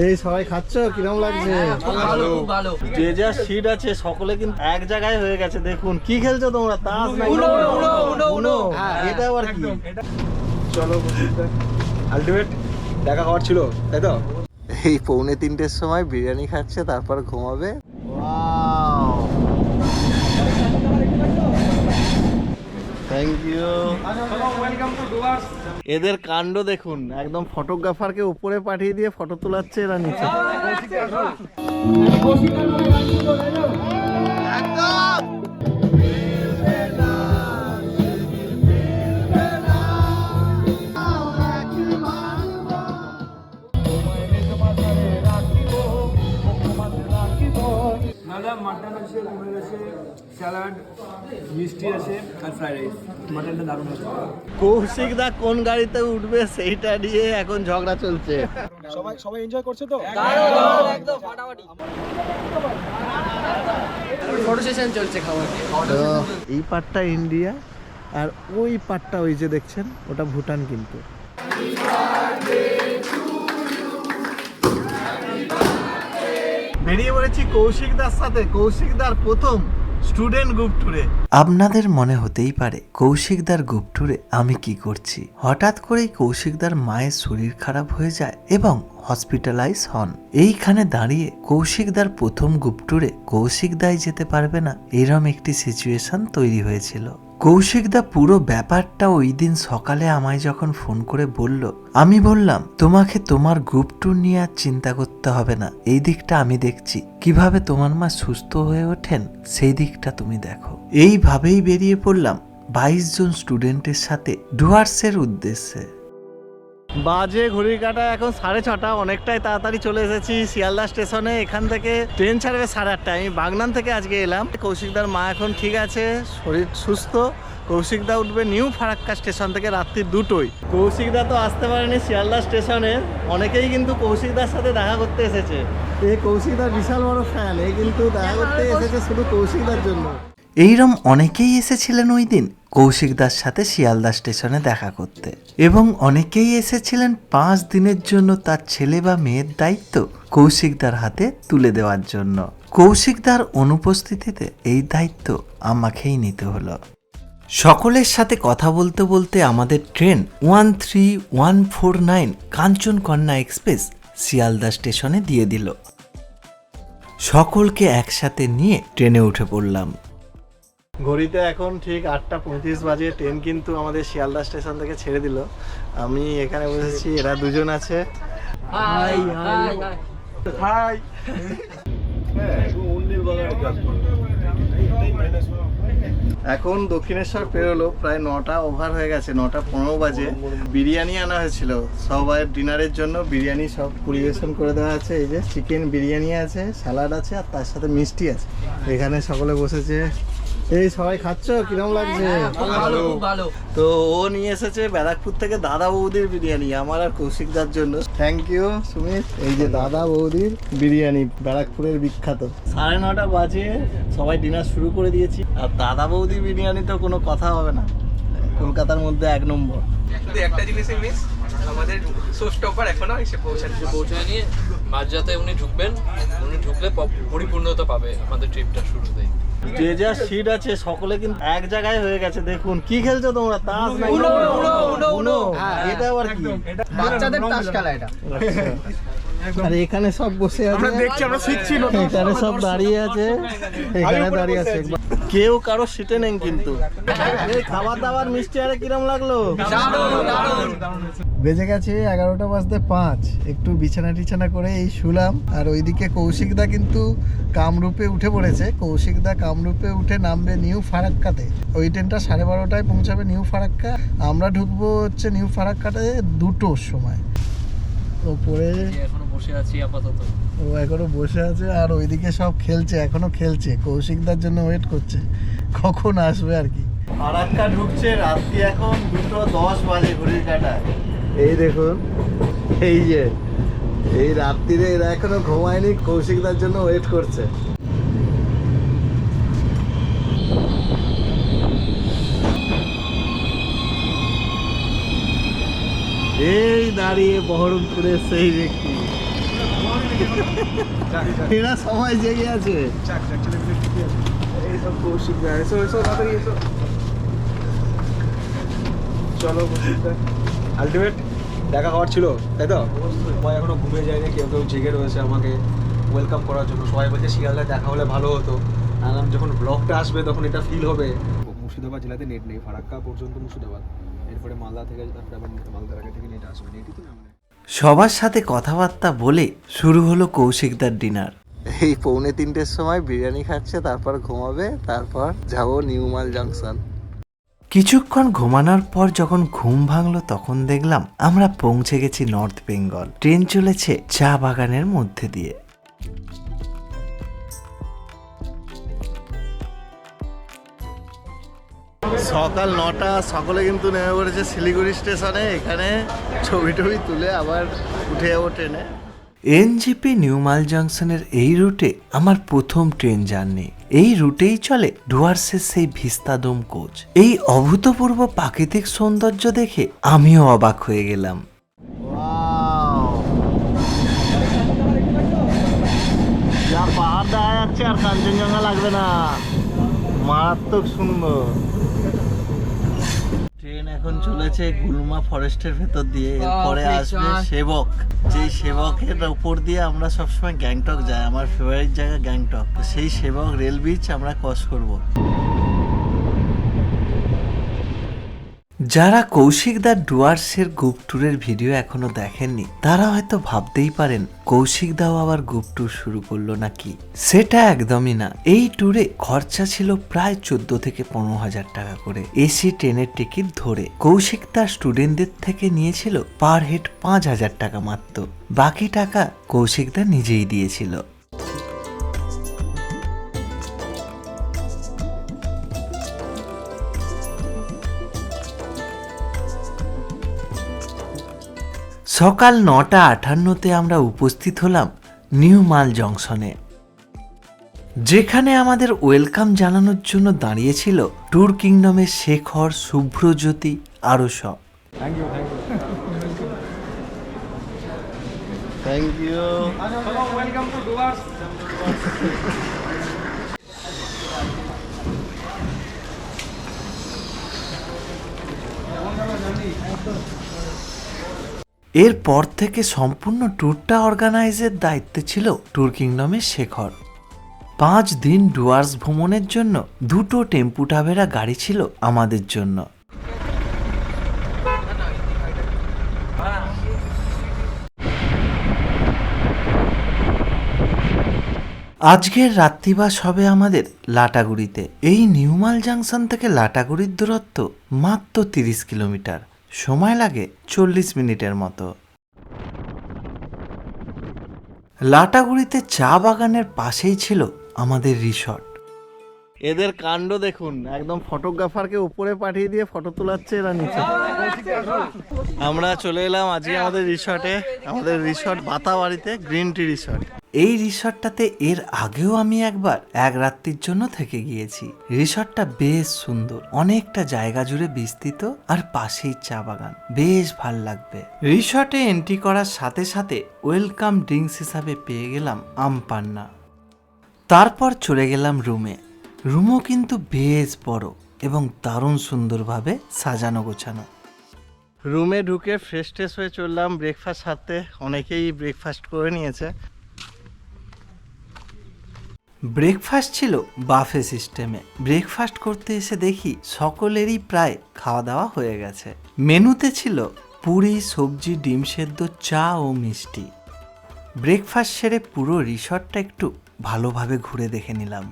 এই সবাই খাচ্ছ? কিরম লাগছে? ভালো খুব ভালো। যে যা সিট আছে সকলে কিন্তু এক জায়গায় হয়ে গেছে। দেখুন কি খেলছো তোমরা? তাস। হ্যাঁ এটা আবার কি? চলো আলটিমেট দেখা হওয়ার ছিল তাই তো? এই পৌনে তিনটের সময় বিরিয়ানি খাচ্ছে তারপর ঘুমাবে। থ্যাংক ইউ এদের কাণ্ড দেখুন। একদম ফটোগ্রাফারকে উপরে পাঠিয়ে দিয়ে ফটো তোলাচ্ছে এরা নিচে। দাদা মাটন আছে কুমির আছে স্যালাড মিষ্টি আছে আর ফ্রাইড রাইস মাটনটা দারুণ আছে কৌশিক দা কোন গাড়িতে উঠবে সেইটা নিয়ে এখন ঝগড়া চলছে। সবাই সবাই এনজয় করছে তো? একদম ফাটাফাটি ফটো সেশন চলছে খাবার এই পাটটা ইন্ডিয়া আর ওই পাটটা ওই যে দেখছেন ওটা ভুটান কিন্তু। বেরিয়ে পড়েছি কৌশিকদার সাথে। কৌশিকদার প্রথম স্টুডেন্ট গ্রুপ ট্যুরে আপনাদের মনে হতেই পারে কৌশিকদার গুপটুরে আমি কি করছি? হঠাৎ করেই কৌশিকদার মায়ের শরীর খারাপ হয়ে যায় এবং হসপিটালাইজ হন। এইখানে দাঁড়িয়ে কৌশিকদার প্রথম গুপটুরে কৌশিকদাই যেতে পারবে না, এরম একটি সিচুয়েশন তৈরি হয়েছিল। কৌশিকদা পুরো ব্যাপারটা ওই দিন সকালে আমায় যখন ফোন করে বলল, আমি বললাম, তোমাকে তোমার গ্রুপ ট্যুর নিয়ে আর চিন্তা করতে হবে না। এই দিকটা আমি দেখছি। কীভাবে তোমার মা সুস্থ হয়ে ওঠেন, সেই দিকটা তুমি দেখো। এইভাবেই বেরিয়ে পড়লাম বাইশ জন স্টুডেন্টের সাথে ডুয়ার্সের উদ্দেশ্যে। বাজে ঘড়ির কাটা এখন সাড়ে ছটা অনেকটাই তাড়াতাড়ি চলে এসেছি শিয়ালদা স্টেশনে। এখান থেকে ট্রেন ছাড়বে সাড়ে আটটায়। আমি বাগনান থেকে আজকে এলাম। কৌশিকদার মা এখন ঠিক আছে শরীর সুস্থ। কৌশিকদা উঠবে নিউ ফারাক্কা স্টেশন থেকে রাত্রি দুটোই কৌশিকদা তো আসতে পারেনি শিয়ালদা স্টেশনে। অনেকেই কিন্তু কৌশিকদার সাথে দেখা করতে এসেছে। এই কৌশিকদার বিশাল বড় ফ্যান এই কিন্তু দেখা করতে এসেছে শুধু কৌশিকদার জন্য। এইরম অনেকেই এসেছিলেন ওই দিন। কৌশিকদার সাথে শিয়ালদা স্টেশনে দেখা করতে। এবং অনেকেই এসেছিলেন পাঁচ দিনের জন্য তার ছেলে বা মেয়ের দায়িত্ব কৌশিকদার হাতে তুলে দেওয়ার জন্য। কৌশিকদার অনুপস্থিতিতে এই দায়িত্ব আমাকেই নিতে হলো। সকলের সাথে কথা বলতে বলতে আমাদের train one three one four nine Kanchankanya express Sealdah স্টেশনে দিয়ে দিল। সকলকে একসাথে নিয়ে ট্রেনে উঠে পড়লাম। ঘড়িতে এখন ঠিক আটটা পঁয়ত্রিশ বাজে ট্রেন কিন্তু আমাদের শিয়ালদা স্টেশন থেকে ছেড়ে দিল। আমি এখানে বসেছি এরা দুজন আছে। Hi hi. হাই। এখন দক্ষিণেশ্বর পেরোলো প্রায় নটা ওভার হয়ে গেছে নটা পনেরো বাজে। বিরিয়ানি আনা হয়েছিল। সবাই ডিনারের জন্য বিরিয়ানি সব পরিবেশন করে দেওয়া আছে। এই যে চিকেন বিরিয়ানি আছে স্যালাড আছে আর তার সাথে মিষ্টি আছে। এখানে সকলে বসেছে। এই সবাই খাচ্ছ? কিরম লাগছে? ভালো তো ও নিয়ে এসেছে ব্যারাকপুর থেকে দাদা বৌদির বিরিয়ানি আমার আর কৌশিকদার জন্য। Thank you Sumit. এই যে দাদা বৌদির বিরিয়ানি ব্যারাকপুরের বিখ্যাত। সাড়ে নটা বাজে সবাই ডিনার শুরু করে দিয়েছি। আর দাদা বৌদি বিরিয়ানি তো কোনো কথা হবে না। কলকাতার মধ্যে এক নম্বর। শুধু একটা জিনিসই মিস আমাদের শো স্টপার এখনও এসে পৌঁছাচ্ছে পৌঁছায় নিয়ে মাঝরাতে উনি ঢুকবেন। উনি ঢুকলে পরিপূর্ণতা পাবে আমাদের ট্রিপটা শুরুতেই। যে যা সিট আছে সকলে কিন্তু এক জায়গায় হয়ে গেছে। দেখুন কি খেলছো তোমরা? তাস না উনো, উনো, উনো, উনো। এটা আবার কি? বাচ্চাদের তাস খেলা এটা। আর এখানে সব বসে আছে। আমরা দেখছি আমরা শিখছি এখানে সব দাঁড়িয়ে আছে। এখানে দাঁড়িয়ে আছে কেউ কারও সিটে নেই কিন্তু। খাবার দাবার মিষ্টি আরে কিরম লাগল? বেজে গেছে এগারোটা বাজতে পাঁচ। একটু বিছানা টিছানা করে এই শুলাম। আর ওইদিকে কৌশিকদা কিন্তু কামরূপে উঠে পড়েছে। কৌশিকদা কামরূপে উঠে নামবে নিউ ফারাক্কাতে। ওই ট্রেনটা সাড়ে বারোটায় পৌঁছাবে নিউ ফারাক্কা। আমরা ঢুকবো হচ্ছে নিউ ফারাক্কাতে দুটোর সময়। ওপরে এখনও বসে আছি আপাতত। ও এখনও বসে আছে আর ওইদিকে সব খেলছে এখনও খেলছে। কৌশিকদার জন্য ওয়েট করছে। কখন আসবে আর কি? ফারাক্কা ঢুকছে রাত্রি এখন দুটো দশ বাজে ঘড়ির কাটা এই দেখুন এই যে এই রাত্রিরে এরা এখনও ঘুমায়নি কৌশিকদার জন্য ওয়েট করছে। এই দাঁড়িয়ে বহরমপুরের সেই ব্যক্তি। এরা সময় জেগে আছে। চলো আলটিমেট দেখা হওয়ার ছিল, তাই তো? সবাই এখনও ঘুমিয়ে যায়নি, কেউ কেউ জেগে রয়েছে আমাকে। ওয়েলকাম করার জন্য। সবাই বলছে শিয়ালদায় দেখা হলে ভালো হতো। আলাম যখন ব্লগটা আসবে, তখন এটা ফিল হবে। মুর্শিদাবাদ জেলাতে নেট নেই, ফারাক্কা পর্যন্ত মুর্শিদাবাদ। এরপরে মালদা থেকে তারপরে আবার মালদার আগে থেকে নেট আসবে। নেটই তো সবার সাথে কথাবার্তা বলে শুরু হলো কৌশিকদার ডিনার। এই পৌনে তিনটের সময় বিরিয়ানি খাচ্ছে তারপর ঘুমাবে তারপর যাব নিউমাল জাংশন। কিছুক্ষণ ঘুমানোর পর যখন ঘুম ভাঙলো তখন দেখলাম আমরা পৌঁছে গেছি নর্থ বেঙ্গল। ট্রেন চলেছে চা বাগানের মধ্যে দিয়ে। সকাল নটা সকলে কিন্তু নেমে পড়েছে শিলিগুড়ি স্টেশনে। এখানে ছবি টবি তুলে আবার উঠে যাব ট্রেনে। এনজিপি নিউমাল জাংশনের এই রুটে আমার প্রথম ট্রেন জার্নি। এই রুটেই চলে ডুয়ার্সের সেই ভিস্তাদম কোচ। এই অভূতপূর্ব প্রাকৃতিক সৌন্দর্য দেখে আমিও অবাক হয়ে গেলাম। যা পাহাড় দেখা যাচ্ছে আর কাঞ্চনজঙ্ঘা লাগবে না। মারাত্মক সুন্দর। ট্রেন এখন চলেছে গুলমা ফরেস্টের ভেতর দিয়ে। এরপরে আসবে সেবক। যেই সেবকের উপর দিয়ে আমরা সবসময় গ্যাংটক যাই আমার ফেভারিট জায়গা গ্যাংটক। সেই সেবক রেল ব্রিজ আমরা ক্রস করব। যারা কৌশিক কৌশিকদার ডুয়ার্সের গুপ ট্যুরের ভিডিও এখনও দেখেননি, তারা হয়তো ভাবতেই পারেন, কৌশিকদাও আবার গুপ ট্যুর শুরু করল নাকি? সেটা একদমই না। এই ট্যুরে খরচা ছিল প্রায় চোদ্দ থেকে পনেরো হাজার টাকা করে, এসি, ট্রেনের টিকিট ধরে। কৌশিক তার স্টুডেন্টদের থেকে নিয়েছিল পার হেড পাঁচ হাজার টাকা মাত্র। বাকি টাকা কৌশিকদা নিজেই দিয়েছিল। সকাল নটা আটান্নতে আমরা উপস্থিত হলাম নিউ মাল জংশনে। যেখানে আমাদের ওয়েলকাম জানানোর জন্য দাঁড়িয়েছিল ট্যুর কিংডমের শেখর শুভ্রজ্যোতি আরও সব thank you thank you welcome to Dooars এরপর থেকে সম্পূর্ণ ট্যুরটা অর্গানাইজের দায়িত্বে ছিল ট্যুর কিংডমের শেখর। পাঁচ দিন ডুয়ার্স ভ্রমণের জন্য দুটো টেম্পু টাভেরা গাড়ি ছিল আমাদের জন্য। আজকের রাত্রিবাস হবে আমাদের লাটাগুড়িতে। এই নিউমাল জাংশন থেকে লাটাগুড়ির দূরত্ব মাত্র তিরিশ কিলোমিটার। সময় লাগে চল্লিশ মিনিটের মতো। লাটাগুড়িতে চা বাগানের পাশেই ছিল আমাদের রিসর্ট। এদের কাণ্ড দেখুন, একদম ফটোগ্রাফারকে উপরে পাঠিয়ে দিয়ে ফটো তোলাচ্ছে এরা নিচে। আমরা চলে এলাম আজকে আমাদের রিসর্টে আমাদের রিসর্ট বাতাবাড়িতে গ্রিন টি রিসর্ট এই রিসর্টটাতে এর আগেও আমি একবার, এক রাত্রির জন্য থেকে গিয়েছি। রিসর্টটা বেশ সুন্দর, অনেকটা জায়গা জুড়ে বিস্তৃত আর পাশেই চা বাগান, বেশ ভালো লাগবে। রিসর্টে এন্ট্রি করার সাথে সাথে ওয়েলকাম ড্রিঙ্কস হিসাবে পেয়ে গেলাম আম পান্না। তারপর চলে গেলাম রুমে রুমও কিন্তু বেশ বড় এবং দারুণ সুন্দরভাবে সাজানো গোছানো। রুমে ঢুকে ফ্রেশ ট্রেশ হয়ে চললাম ব্রেকফাস্ট সারতে অনেকেই ব্রেকফাস্ট করে নিয়েছে। ব্রেকফাস্ট ছিল বাফে সিস্টেমে ব্রেকফাস্ট করতে এসে দেখি সকলেরই প্রায় খাওয়া দাওয়া হয়ে গেছে। মেনুতে ছিল পুরি সবজি ডিম সেদ্ধ চা ও মিষ্টি। ব্রেকফাস্ট সেরে পুরো রিসর্টটা একটু ভালোভাবে ঘুরে দেখে নিলাম।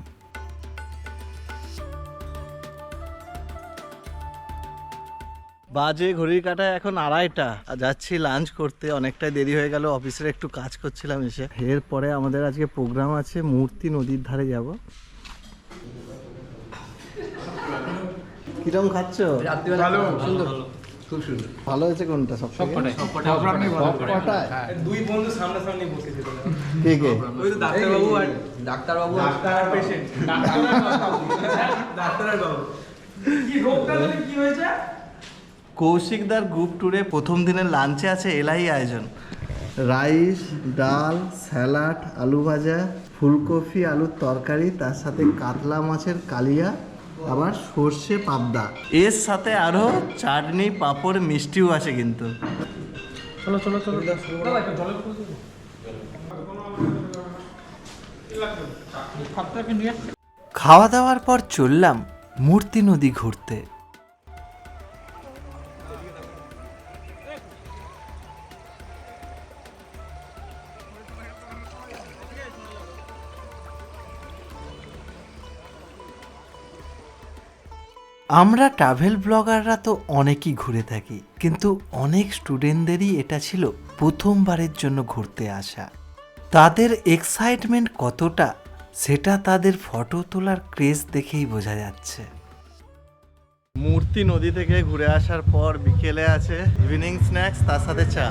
বাজে ঘড়ির কাটায় এখন আড়াইটা। আর যাচ্ছি লাঞ্চ করতে অনেকটাই দেরি হয়ে গেল অফিসের একটু কাজ করছিলাম এসে। এরপরে আমাদের আজকে প্রোগ্রাম আছে মূর্তি নদীর ধারে যাব। কিরম খাচ্ছ? ভালো। সুন্দর। খুব সুন্দর। ভালো হয়েছে কোনটা সব সবকটাই। কটায় দুই বন্ধু সামনাসামনি বসেছিল কে কে? ওই তো ডাক্তারবাবু আর ডাক্তারবাবু। ডাক্তার আর পেশেন্ট ডাক্তার আর বাবু। কি রোগটা কি হয়েছে? কৌশিকদার গ্রুপ ট্যুরে প্রথম দিনের লাঞ্চে আছে এলাই আয়োজন। রাইস ডাল স্যালাড আলু ভাজা ফুলকপি আলুর তরকারি তার সাথে কাতলা মাছের কালিয়া আবার সর্ষে পাবদা। এর সাথে আরও চাটনি পাঁপড় মিষ্টিও আছে কিন্তু। খাওয়া দাওয়ার পর চললাম মূর্তি নদী ঘুরতে। আমরা ট্রাভেল ব্লগাররা তো অনেকই ঘুরে থাকি, কিন্তু অনেক স্টুডেন্টদেরই এটা ছিল প্রথমবারের জন্য ঘুরতে আসা। তাদের এক্সাইটমেন্ট কতটা, সেটা তাদের ফটো তোলার ক্রেজ দেখেই বোঝা যাচ্ছে। মূর্তি নদী থেকে ঘুরে আসার পর বিকেলে আছে ইভিনিং স্ন্যাক্স তার সাথে চা।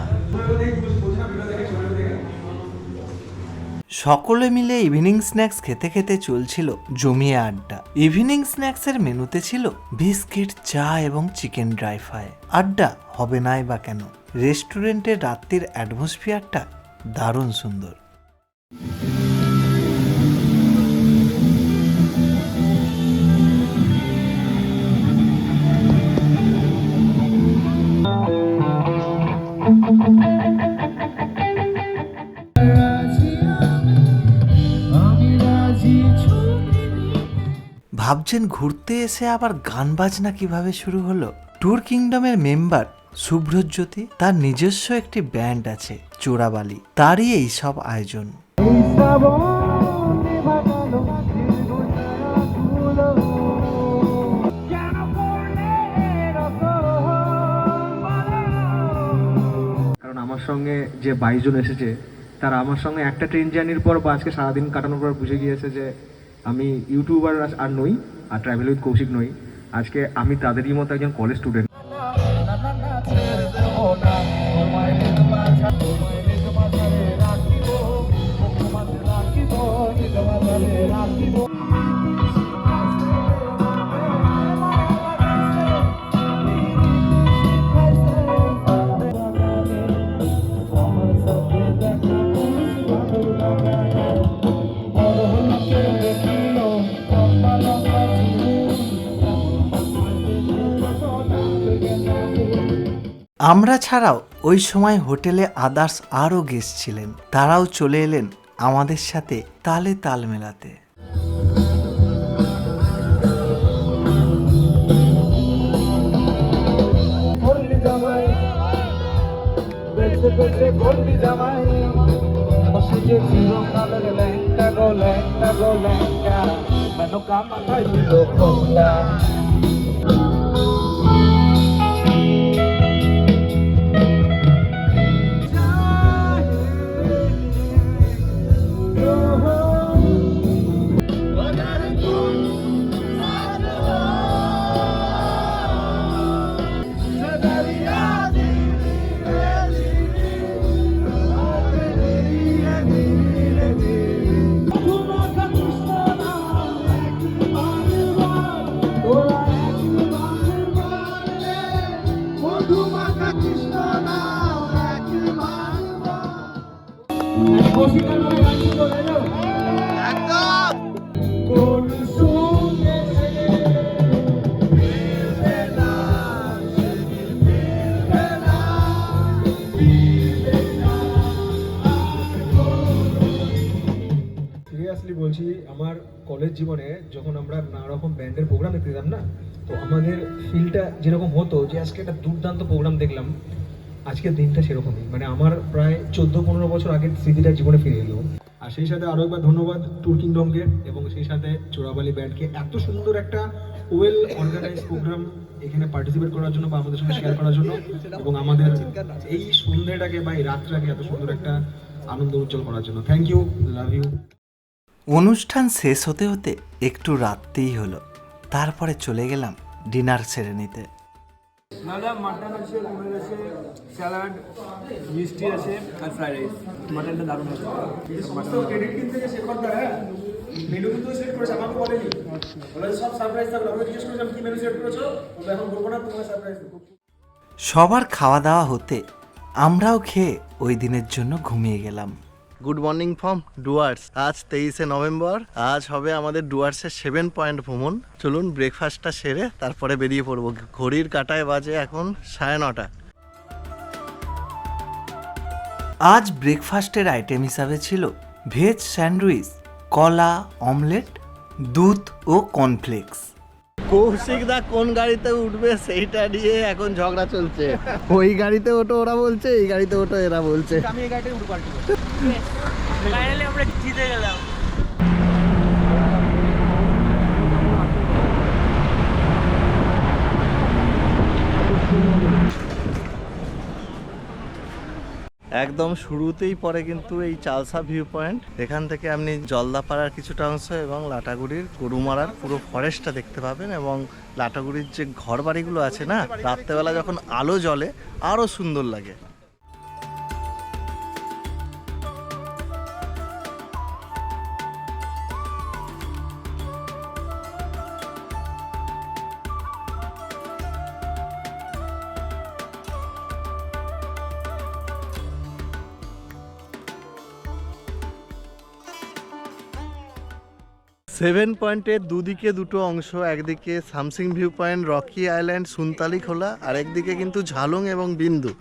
সকলে মিলে ইভিনিং স্ন্যাক্স খেতে খেতে চলছিল জমিয়ে আড্ডা। ইভিনিং স্ন্যাক্সের মেনুতে ছিল বিস্কিট, চা এবং চিকেন ড্রাই ফ্রাই আড্ডা হবে নাই বা কেন? রেস্টুরেন্টের রাত্রির অ্যাটমসফিয়ারটা দারুণ সুন্দর। ভাবছেন ঘুরতে এসে আবার গান বাজনা কীভাবে শুরু হলো? ট্যুর কিংডমের মেম্বার শুভ্রজ্যোতি তার নিজস্ব একটি ব্যান্ড আছে, চোরাবালি। তারই এই সব আয়োজন। কারণ আমার সঙ্গে যে বাইশ জন এসেছে, তারা আমার সঙ্গে একটা ট্রেন জার্নির পর বা আজকে সারাদিন কাটানোর পর বুঝে গিয়েছে যে আমি ইউটিউবার আর নই, আর ট্রাভেল উইথ কৌশিক নই। আজকে আমি তাদেরই মতো একজন কলেজ স্টুডেন্ট আমরা ছাড়াও ওই সময় হোটেলে আদার্স আরও গেস্ট ছিলেন। তারাও চলে এলেন আমাদের সাথে তালে তাল মেলাতে। সিরিয়াসলি বলছি, আমার কলেজ জীবনে যখন আমরা নানা রকম ব্যান্ডের প্রোগ্রাম দেখতে যেতাম না, তো আমাদের ফিলটা যেরকম হতো যে আজকে একটা দুর্দান্ত প্রোগ্রাম দেখলাম, আজকের দিনটা সেরকমই। মানে আমার প্রায় চোদ্দ পনেরো বছর আগের স্মৃতিটা জীবনে ফিরে এলো। আর সেই সাথে আরও একবার ধন্যবাদ টুর কিংডমকে এবং সেই সাথে চোরাবালি ব্যান্ডকে এত সুন্দর একটা ওয়েল অর্গানাইজ প্রোগ্রাম এখানে পার্টিসিপেট করার জন্য বা আমাদের সঙ্গে শেয়ার করার জন্য এবং আমাদের এই সন্ধ্যেটাকে বা এই রাতটাকে এত সুন্দর একটা আনন্দ উজ্জ্বল করার জন্য। থ্যাংক ইউ লাভ ইউ অনুষ্ঠান শেষ হতে হতে একটু রাত্রেই হলো। তারপরে চলে গেলাম ডিনার সেরে নিতে। দাদা মাটন আছে কুমির আছে স্যালাড মিষ্টি আছে আর ফ্রাইড রাইস। মাটনটা দারুণ আছে সমস্ত ক্রেডিট কিন্তু সেট করতে হ্যাঁ? মেনু কিন্তু সেট করেছে আমাকে বলেনি। বলে সব সারপ্রাইজ থাকবে জিজ্ঞেস করেছিলাম কি মেনু সেট করেছ? বলে এখন বলব না তোমার সারপ্রাইজ সবার খাওয়া দাওয়া হতে আমরাও খেয়ে ওই দিনের জন্য ঘুমিয়ে গেলাম। Good morning from Dooars. আজ তেইশে নভেম্বর আজ হবে আমাদের ডুয়ার্সের সেভেন পয়েন্ট ভ্রমণ। চলুন ব্রেকফাস্টটা সেরে তারপরে বেরিয়ে পড়ব। ঘড়ির কাটায় বাজে এখন সাড়ে নটা। আজ ব্রেকফাস্টের আইটেম হিসাবে ছিল ভেজ স্যান্ডউইচ কলা অমলেট দুধ ও কর্নফ্লেক্স। কৌশিক দা কোন গাড়িতে উঠবে সেইটা নিয়ে এখন ঝগড়া চলছে। ওই গাড়িতে ওটো ওরা বলছে এই গাড়িতে ওটো এরা বলছে। আমি এই গাড়িটাই উঠে পাল্টি ফাইনালি আমরা জিতে গেলাম। একদম শুরুতেই পরে কিন্তু এই চালসা ভিউ পয়েন্ট এখান থেকে আপনি জলদাপাড়ার কিছুটা অংশ এবং লাটাগুড়ির গরুমারার পুরো ফরেস্টটা দেখতে পাবেন এবং লাটাগুড়ির যে ঘর বাড়িগুলো আছে না, রাত্রেবেলা যখন আলো জ্বলে আরও সুন্দর লাগে। সেভেন পয়েন্টের দুদিকে দুটো অংশ, একদিকে Samsing view point Rocky Island, Suntalekhola, আর একদিকে কিন্তু ঝালং এবং বিন্দু।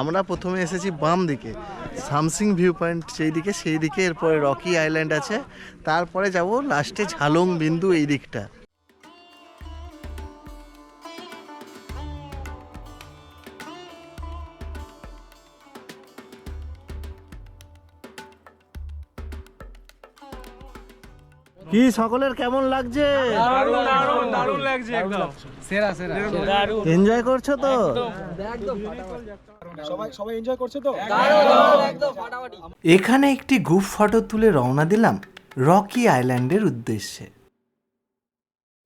আমরা প্রথমে এসেছি বাম দিকে। সামসিং ভিউ পয়েন্ট সেই দিকে সেই দিকে এরপরে রকি আইল্যান্ড আছে। তারপরে যাব লাস্টে ঝালং বিন্দু এই দিকটা। কি সকলের কেমন লাগছে? দারুণ লাগছে একদম। সেরা সেরা এনজয় করছ তো? সবাই সবাই এনজয় করছে তো? এখানে একটি গ্রুপ ফটো তুলে রওনা দিলাম রকি আইল্যান্ডের উদ্দেশ্যে।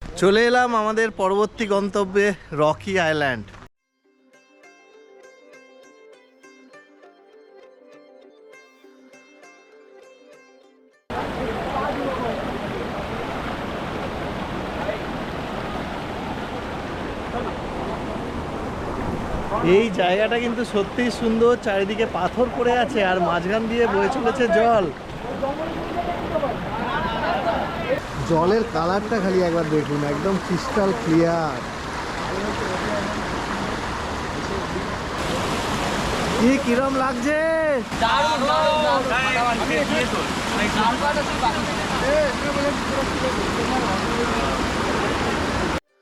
চলে এলাম আমাদের পরবর্তী গন্তব্যে রকি আইল্যান্ড। এই জায়গাটা কিন্তু সত্যিই সুন্দর চারিদিকে পাথর পড়ে আছে আর মাঝখান দিয়ে বয়ে চলেছে জল। জলের কালারটা খালি একবার দেখুন একদম ক্রিস্টাল ক্লিয়ার কি কিরম লাগছে?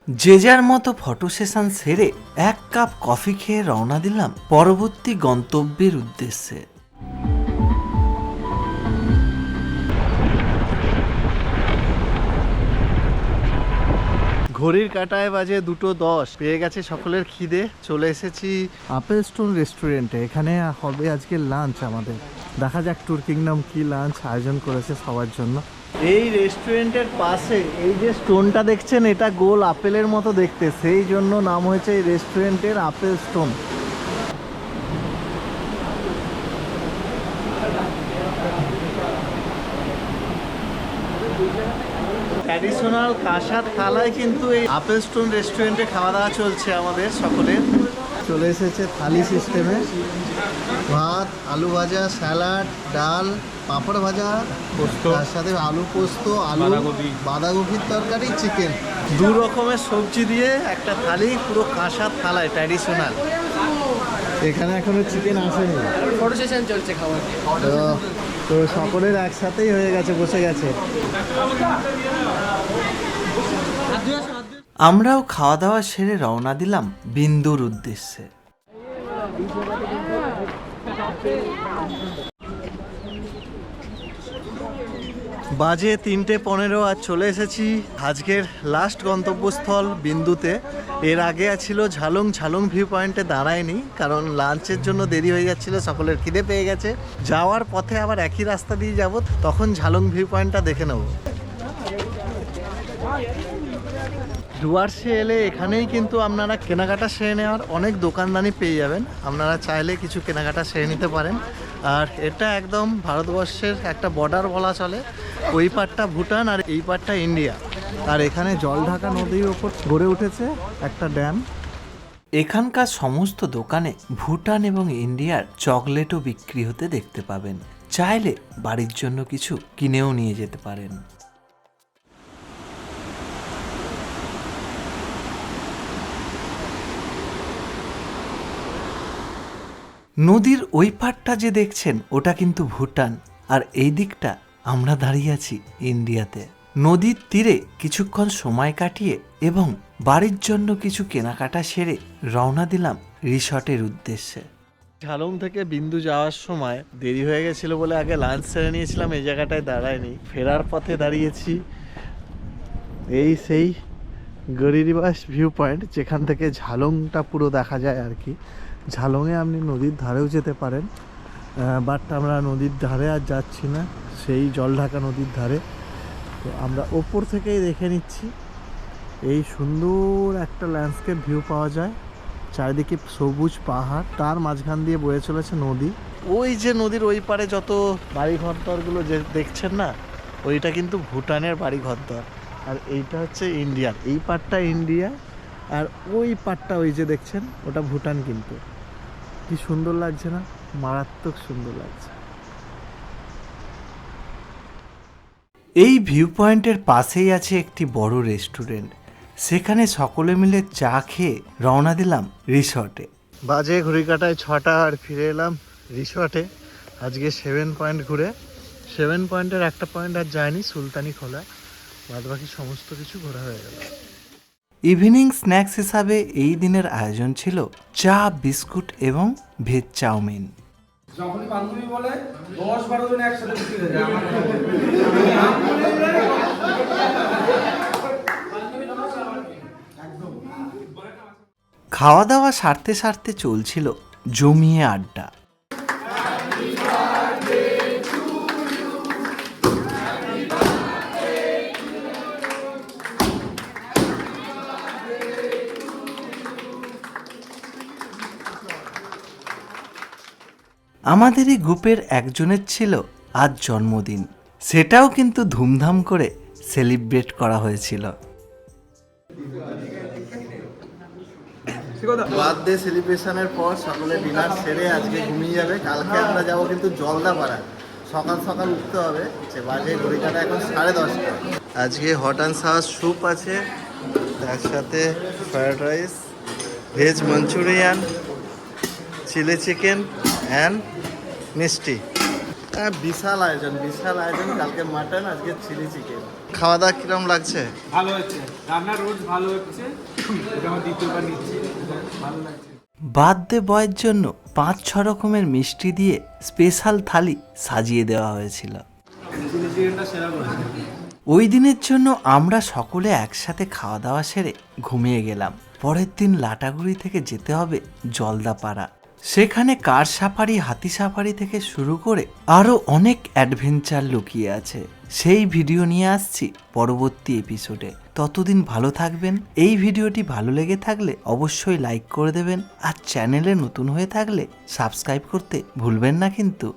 যে যার মতো ফটো সেশন সেরে এক কাপ কফি খেয়ে রওনা দিলাম পরবর্তী গন্তব্যের উদ্দেশ্যে। ঘড়ির কাটায় বাজে দুটো দশ। পেয়ে গেছে সকলের খিদে। চলে এসেছি আপেল স্টোন রেস্টুরেন্টে এখানে হবে আজকে লাঞ্চ আমাদের। দেখা যাক ট্যুর কিংডম কি লাঞ্চ আয়োজন করেছে সবার জন্য। এই রেস্টুরেন্টের পাশে এই যে স্টোনটা দেখছেন, এটা গোল আপেলের মতো দেখতে। সেই জন্য নাম হয়েছে এই রেস্টুরেন্টের আপেল স্টোন। ট্র্যাডিশনাল কাঁসার থালায় কিন্তু এই আপেল স্টোন রেস্টুরেন্টে খাওয়া দাওয়া চলছে আমাদের সকলের। চলে এসেছে থালি সিস্টেমে। ভাত আলু ভাজা স্যালাড ডাল পাঁপড় ভাজা পোস্ত। তার সাথে আলু পোস্ত আলু বাঁধাকপির তরকারি চিকেন। দু রকমের সবজি দিয়ে একটা থালি পুরো কাঁসার থালায় ট্র্যাডিশনাল। এখানে এখনও চিকেন আসেনি। ফটো সেশন চলছে খাবার তো তো সকলের একসাথেই হয়ে গেছে বসে গেছে। আমরাও খাওয়া দাওয়া সেরে রওনা দিলাম বিন্দুর উদ্দেশ্যে। বাজে তিনটে পনেরো আর চলে এসেছি আজকের লাস্ট গন্তব্যস্থল বিন্দুতে। এর আগে ছিল ঝালং ঝালং ভিউ পয়েন্টে দাঁড়ায়নি, কারণ লাঞ্চের জন্য দেরি হয়ে যাচ্ছিল, সকলের খিদে পেয়ে গেছে। যাওয়ার পথে আবার একই রাস্তা দিয়ে যাব, তখন ঝালং ভিউ পয়েন্টটা দেখে নেব। ডুয়ার্সে এলে এখানেই কিন্তু আপনারা কেনাকাটা সেরে নেওয়ার অনেক দোকানদানি পেয়ে যাবেন। আপনারা চাইলে কিছু কেনাকাটা সেরে নিতে পারেন। আর এটা একদম ভারতবর্ষের একটা বর্ডার বলা চলে। ওই পারটা ভুটান আর এই পারটা ইন্ডিয়া। আর এখানে জলঢাকা নদীর ওপর গড়ে উঠেছে একটা ড্যাম এখানকার সমস্ত দোকানে ভুটান এবং ইন্ডিয়ার চকলেটও বিক্রি হতে দেখতে পাবেন। চাইলে বাড়ির জন্য কিছু কিনেও নিয়ে যেতে পারেন। নদীর ওই পাটটা যে দেখছেন, ওটা কিন্তু ভুটান। আর এই দিকটা আমরা দাঁড়িয়ে আছি ইন্ডিয়াতে। নদীর তীরে কিছুক্ষণ সময় কাটিয়ে এবং বাড়ির জন্য কিছু কেনাকাটা সেরে রওনা দিলাম রিসর্টের উদ্দেশ্যে। ঝালং থেকে বিন্দু যাওয়ার সময় দেরি হয়ে গেছিল বলে আগে লাঞ্চ সেরে নিয়েছিলাম, এই জায়গাটায় দাঁড়ায়নি। ফেরার পথে দাঁড়িয়েছি। এই সেই গরিরিবাস ভিউ পয়েন্ট যেখান থেকে ঝালংটা পুরো দেখা যায় আর কি। ঝালংয়ে আপনি নদীর ধারেও যেতে পারেন বাট আমরা নদীর ধারে আর যাচ্ছি না, সেই জলঢাকা নদীর ধারে। তো আমরা ওপর থেকেই দেখে নিচ্ছি, এই সুন্দর একটা ল্যান্ডস্কেপ ভিউ পাওয়া যায়, চারিদিকে সবুজ পাহাড়, তার মাঝখান দিয়ে বয়ে চলেছে নদী। ওই যে নদীর ওই পারে যত বাড়ি ঘরদরগুলো যে দেখছেন না, ওইটা কিন্তু ভুটানের বাড়ি ঘরদর আর এইটা হচ্ছে ইন্ডিয়ার এই পাটটা ইন্ডিয়া, আর ওই পাটটা ওই যে দেখছেন, ওটা ভুটান কিন্তু। কি সুন্দর লাগছে না মারাত্মক সুন্দর লাগছে। এই ভিউ পয়েন্টের পাশেই আছে একটি বড় রেস্টুরেন্ট সেখানে সকলে মিলে চা খেয়ে রওনা দিলাম রিসর্টে। বাজে ঘড়ি কাটায় ছটা আর ফিরে এলাম রিসর্টে। আজকে সেভেন পয়েন্ট ঘুরে। সেভেন পয়েন্টের একটা পয়েন্ট আর যায়নি সুলতানি খোলা বাদ বাকি সমস্ত কিছু ঘোরা হয়ে গেল। ইভিনিং স্ন্যাক্স হিসাবে এই দিনের আয়োজন ছিল চা বিস্কুট এবং ভেজ চাউমিন। যখনই বান্ধবী বলে দশ বারো জন একসাথে ঢুকে যায়। খাওয়া দাওয়া সারতে সারতে চলছিল জমিয়ে আড্ডা। আমাদের এই গ্রুপের একজনের ছিল আজ জন্মদিন। সেটাও কিন্তু ধুমধাম করে সেলিব্রেট করা হয়েছিল। বার্থডে সেলিব্রেশনের পর সকলে ডিনার সেরে আজকে ঘুমিয়ে যাবে। কালকে আমরা যাব কিন্তু জলদা পাড়া সকাল সকাল উঠতে হবে। যে বাজে ঘড়ি কাটা এখন সাড়ে দশটা। আজকে হট অ্যান্ড সাওয়ার স্যুপ আছে। তার সাথে fried rice veg Manchurian chilli chicken and মিষ্টি। হ্যাঁ বিশাল আয়োজন বিশাল আয়োজন। কালকে মাটন আজকে চিলি চিকেন। খাওয়া দাওয়া কিরম লাগছে? ভালো হচ্ছে। রান্না রোজ ভালো হচ্ছে। এটা আমার দ্বিতীয়বার নিচ্ছি। ভালো লাগছে। বার্থডে বয়ের জন্য পাঁচ ছ রকমের মিষ্টি দিয়ে স্পেশাল থালি সাজিয়ে দেওয়া হয়েছিল। ওই দিনের জন্য আমরা সকলে একসাথে খাওয়া দাওয়া সেরে ঘুমিয়ে গেলাম। পরের দিন লাটাগুড়ি থেকে যেতে হবে জলদাপাড়া। সেখানে কার সাফারি, হাতি সাফারি থেকে শুরু করে আরও অনেক অ্যাডভেঞ্চার লুকিয়ে আছে। সেই ভিডিও নিয়ে আসছি পরবর্তী এপিসোডে ততদিন ভালো থাকবেন। এই ভিডিওটি ভালো লেগে থাকলে অবশ্যই লাইক করে দেবেন। আর চ্যানেলে নতুন হয়ে থাকলে সাবস্ক্রাইব করতে ভুলবেন না কিন্তু।